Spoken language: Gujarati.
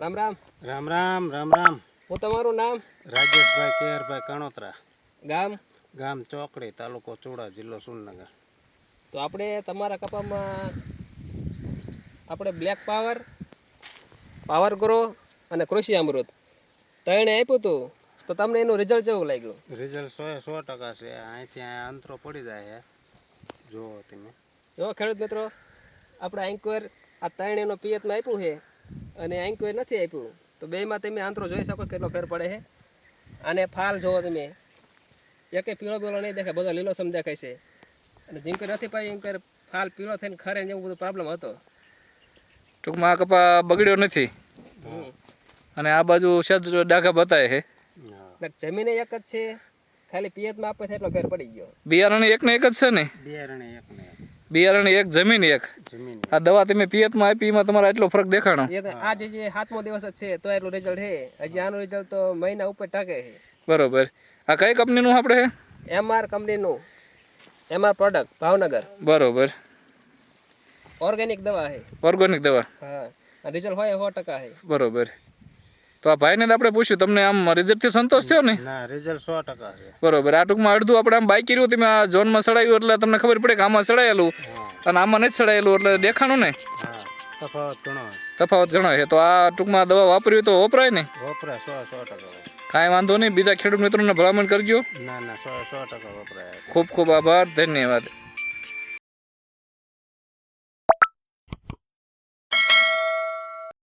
રામ રામ. રામ રામ રામ રામ. હું તમારું નામ? રાજેશભાઈ કેરભાઈ કણોતરા. ગામ? ગામ ચોકડી તાલુકો ચોડા જિલ્લો સુરનગર તો આપણે તમારા કપામાં આપણે બ્લેક પાવર પાવર ગ્રો અને કૃષિ અમૃત. ત્રણે આપ્યું હતું તો તમને એનું રિઝલ્ટ કેવું લાગ્યું? રિઝલ્ટ સો સો ટકા છે. અહીંથી અંતરો પડી જાય છે. જુઓ તમે. જો ખેડૂત મિત્રો આપણે એન્કવેર આ ત્રણ એનો પિયતમાં આપ્યું છે. અને એન્કવેર નથી આપ્યું. તો બેમાં તમે આંતરો જોઈ શકો કેટલો ફેર પડે છે. અને ફાલ જોવો તમે. એકે પીળો પીળો નહીં દેખાય બધો લીલોસમ દેખાય છે. અને જીંકર નથી પાઈ એન્કર ફાલ પીળો થઈને ખરે એવું બધું પ્રોબ્લેમ હતો. ટૂંકમાં આ કપા બગડ્યો નથી. હમ. અને આ બાજુ સજ ડાઘા બતાવે છે. જમીન જમીને એક જ છે. ખાલી પિયતમાં આપે છે એટલો ફેર પડી ગયો. બિયારણ એકને એક જ છે ને? બિયારણ એક ને એક. બિયારણ એક જમીન એક. જમીન આ દવા તમે પિયતમાં આપી એમાં તમારે એટલો ફરક દેખાણો. આ જે સાતમો દિવસ જ છે તો એટલું રિઝલ્ટ છે. હજી આનું રિઝલ્ટ તો મહિના ઉપર ટકે છે. બરોબર. આ કઈ કંપનીનું આપણે? છે એમઆર કંપનીનું. MR product Bhavnagar. બરોબર. ઓર્ગેનિક દવા છે. ઓર્ગેનિક દવા. હા. રિઝલ્ટ હોય સો ટકા છે. બરોબર. તો આ ભાઈને તો આપણે પૂછ્યું તમને આમ રિઝલ્ટથી સંતોષ થયો ને? ના રિઝલ્ટ સો ટકા છે. બરોબર આ ટૂંકમાં અડધું આપણે આમ બાય કર્યું તમે આ ઝોનમાં સડાયું એટલે તમને ખબર પડે કે આમાં સડાયેલું. અને આમાં નથી સડાયેલું એટલે દેખાણું ને? તફાવત ઘણો તફાવત ઘણો છે. તો આ ટૂંકમાં દવા વાપરવી તો વપરાય ને? વપરાય સો સો ટકા કાંઈ વાંધો નહીં બીજા ખેડૂત મિત્રોને ભલામણ કરજો. ના ના સો સો ટકા વપરાય. ખૂબ ખૂબ આભાર ધન્યવાદ.